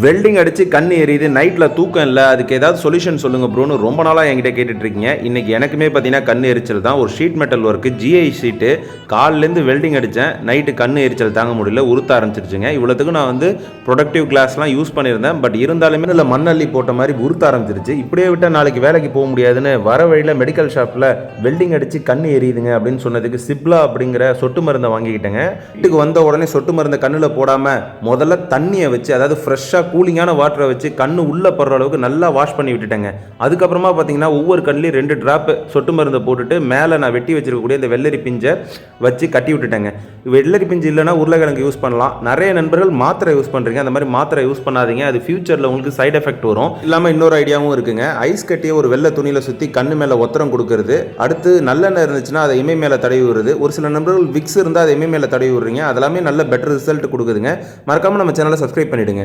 Welding அடித்து கண் எரியுது நைட்டில் தூக்கம் இல்லை அதுக்கு ஏதாவது சொல்யூஷன் சொல்லுங்கள் ப்ரோன்னு ரொம்ப நாளாக என்கிட்ட கேட்டுட்ருக்கீங்க. இருக்கீங்க எனக்குமே பார்த்தீங்கன்னா கண் எரிச்சல் தான். ஒரு sheet metal work GI sheet காலிலேருந்து welding அடித்தேன் நைட்டு கண் எரிச்சல் தாங்க முடியல உறுத்த ஆரம்பிச்சிருச்சுங்க. இவ்வளோத்துக்கு நான் வந்து ப்ரொடக்டிவ் கிளாஸ்லாம் யூஸ் பண்ணியிருந்தேன். பட் இருந்தாலுமே இல்லை மண்ணள்ளி போட்ட மாதிரி உறுத்த ஆரம்பிச்சிருச்சு. இப்படியே விட்டால் நாளைக்கு வேலைக்கு போக முடியாதுன்னு வர வழியில் மெடிக்கல் ஷாப்பில் வெல்டிங் அடித்து கண் எரியுதுங்க அப்படின்னு சொன்னதுக்கு சிப்லா அப்படிங்கிற சொட்டு மருந்தை வாங்கிக்கிட்டேங்க. வீட்டுக்கு வந்த உடனே சொட்டு மருந்தை கண்ணில் போடாமல் முதல்ல தண்ணியை வச்சு அதாவது ஃப்ரெஷ்ஷாக கூலிங்கான வாட்டரை வச்சு கண் உள்ளே படுற அளவுக்கு நல்லா வாஷ் பண்ணி விட்டுட்டேங்க. அதுக்கப்புறமா பார்த்தீங்கன்னா ஒவ்வொரு கண்ணிலையும் ரெண்டு ட்ராப்பு சொட்டு மருந்தை போட்டுட்டு மேலே நான் வெட்டி வச்சிருக்கக்கூடிய இந்த வெள்ளரி பிஞ்சை வச்சு கட்டி விட்டுட்டேங்க. வெள்ளரி பிஞ்சு இல்லைனா உருளைக்கிழங்கு யூஸ் பண்ணலாம். நிறைய நண்பர்கள் மாத்திரை யூஸ் பண்ணுறீங்க அந்த மாதிரி மாத்திரை யூஸ் பண்ணாதீங்க. அது ஃபியூச்சரில் உங்களுக்கு சைடு எஃபெக்ட் வரும். இல்லாமல் இன்னொரு ஐடியாவும் இருக்குங்க. ஐஸ் கட்டியை ஒரு வெள்ளை துணியில் சுற்றி கண்ணு மேலே ஒத்தரம் கொடுக்கறது. அடுத்து நல்லெண்ணெய் இருந்துச்சுன்னா அதை இமை மேலே தடவி விடுறது. ஒரு சில நண்பர்கள் விக்ஸ் இருந்தால் அதை இமை மேலே தடவி விடுறீங்க. அதெல்லாமே நல்ல பெட்டர் ரிசல்ட் கொடுக்குதுங்க. மறக்காமல் நம்ம சேனலை சப்ஸ்கிரைப் பண்ணிவிடுங்க